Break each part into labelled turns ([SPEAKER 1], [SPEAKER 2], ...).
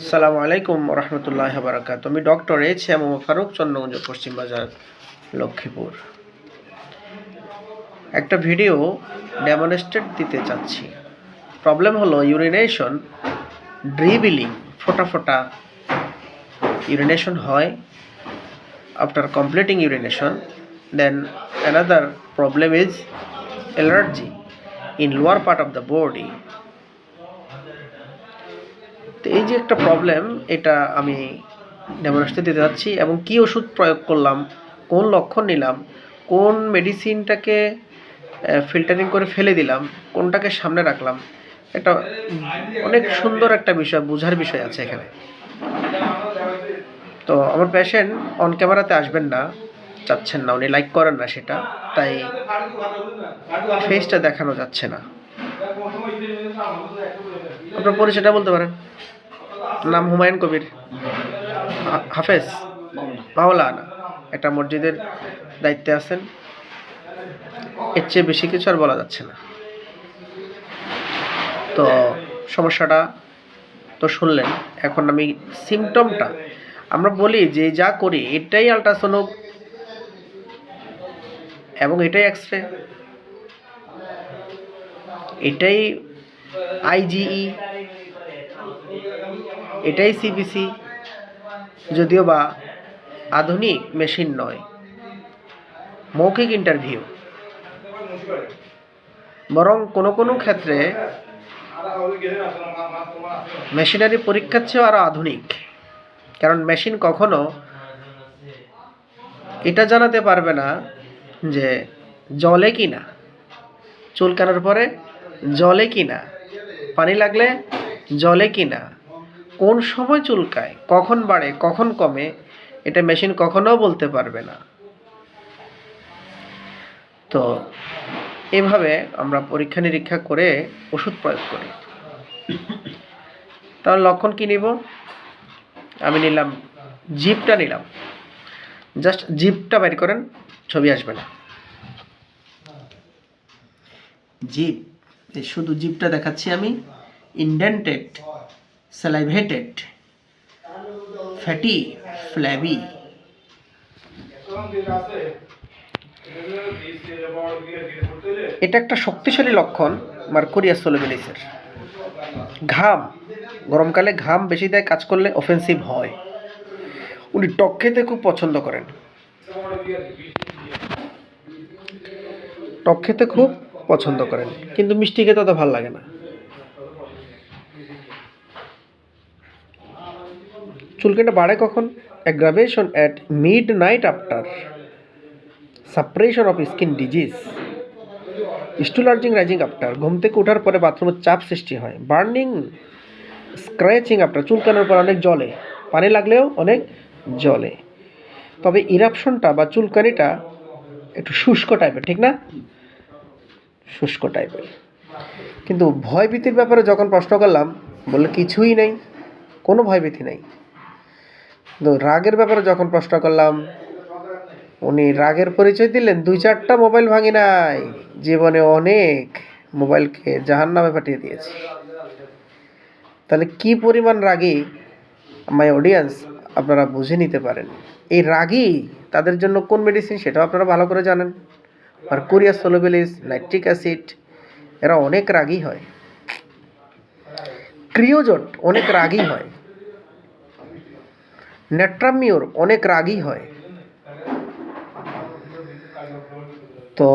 [SPEAKER 1] সালামু আলাইকুম রহমতুল্লাহ বারাকাত আমি doctor H M Faruk, Chandraganj Paschim Bazar, Lakshmipur. একটা ভিডিও ডেমনস্ট্রেট দিতে চাচ্ছি। প্রবলেম হলো ইউরিনেশন ড্রিবিলিং, ফোটা ফোটা ইউরিনেশন হয়। After completing urination, then another problem is allergy in lower part of the body. তো এই যে একটা প্রবলেম এটা আমি ডেমনস্ট্রেট দিতে যাচ্ছি এবং কি ওষুধ প্রয়োগ করলাম, কোন লক্ষণ নিলাম, কোন মেডিসিনটাকে ফিল্টারিং করে ফেলে দিলাম, কোনটাকে সামনে রাখলাম, একটা অনেক সুন্দর একটা বিষয়, বোঝার বিষয় আছে এখানে। তো আমার পেশেন্ট অন ক্যামেরাতে আসবেন না, চাচ্ছেন না, উনি লাইক করেন না সেটা, তাই ফেসটা দেখানো যাচ্ছে না। আপনার পরিচয়টা বলতে পারেন। নাম হুমায়ুন কবির। হাফেজ। মাওলানা। একটা মসজিদের দায়িত্বে আছেন। এর চেয়ে বেশি কিছু আর বলা যাচ্ছে না। তো সমস্যাটা তো শুনলেন। এখন আমি সিমটমটা আমরা বলি যে যা করি, এটাই আলট্রাসোনোক এবং এটাই এক্স রে এটাই আইজিই এটাই সিবিসি যদিও বা আধুনিক মেশিন নয়। মৌখিক ইন্টারভিউ বরং কোনো কোনো ক্ষেত্রে মেশিনারি পরীক্ষার চেয়েও আরও আধুনিক। কারণ মেশিন কখনো এটা জানাতে পারবে না যে জলে কি না চুলকানোর পরে জলে কি না পানি লাগলে জলে কি না কোন সময় চুলকায়, কখন বাড়ে, কখন কমে, এটা মেশিন কখনো বলতে পারবে না। তো এভাবে আমরা পরীক্ষা নিরীক্ষা করে ওষুধ প্রয়োগ করি। তাহলে লক্ষণ কি নিব? আমি নিলাম জিপটা নিলাম। জাস্ট জিপটা বের করেন, ছবি আসবে না। জিপ শুধু জিপটা দেখাচ্ছি আমি ইন্ডেন্টেড স্যালাইভেটেড ফ্যাটি ফ্ল্যাবি এটা একটা শক্তিশালী লক্ষণ মার্কুরিয়াস সোলোমিলিসের ঘাম, গরমকালে ঘাম বেশি দেয়, কাজ করলে অফেন্সিভ হয়। উনি টক খেতে খুব পছন্দ করেন। টক খেতে খুব পছন্দ করেন। কিন্তু মিষ্টি খেতে অত ভালো লাগে না। চুলকানিটা বাড়ে কখন? Aggravation at midnight after suppression of skin disease স্টুলার্জিং rising after ঘুম থেকে ওঠার পরে বাথরুমের চাপ সৃষ্টি হয়। বার্নিং স্ক্র্যাচিং আফটার চুলকানোর পর অনেক জলে পানি লাগলেও অনেক জলে তবে ইরাপশনটা বা চুলকানিটা একটু শুষ্ক টাইপের ঠিক না? শুষ্ক টাইপের কিন্তু ভয়ভীতির ব্যাপারে যখন প্রশ্ন করলাম, বললে কিছুই নেই। কোনো ভয়ভীতি নেই। কিন্তু রাগের ব্যাপারে যখন প্রশ্ন করলাম, উনি রাগের পরিচয় দিলেন, দুই চারটা মোবাইল ভাঙি নাই, জীবনে অনেক মোবাইলকে জাহান নামে পাঠিয়ে দিয়েছি। তাহলে কি পরিমাণ রাগী মাই অডিয়েন্স আপনারা বুঝে নিতে পারেন? এই রাগী তাদের জন্য কোন মেডিসিন সেটাও আপনারা ভালো করে জানেন। আর কোরিয়া সোলোবিলিস নাইট্রিক অ্যাসিড, এরা অনেক রাগী হয়। ক্রিওজট অনেক রাগী হয়। নেট্রামিওর অনেক রাগী হয়। তো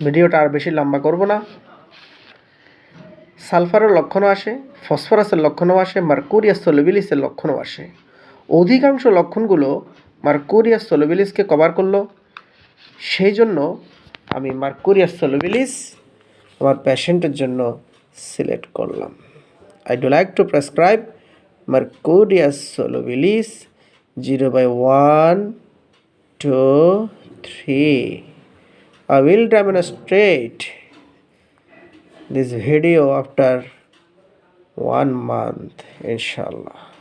[SPEAKER 1] ভিডিওটা আর বেশি লম্বা করব না। সালফারের লক্ষণও আসে, ফসফরাসের লক্ষণও আসে, মার্কুরিয়াস সোলোবিলিসের লক্ষণও আসে। অধিকাংশ লক্ষণগুলো মার্কুরিয়াস সোলোবিলিসকে কভার করল। সেই জন্য আমি মার্কুরিয়াস সোলোবিলিস আমার পেশেন্টের জন্য সিলেক্ট করলাম। I do like to prescribe Mercurius solubilis 0 by 1, 2, 3. I will demonstrate this video after one month, inshallah.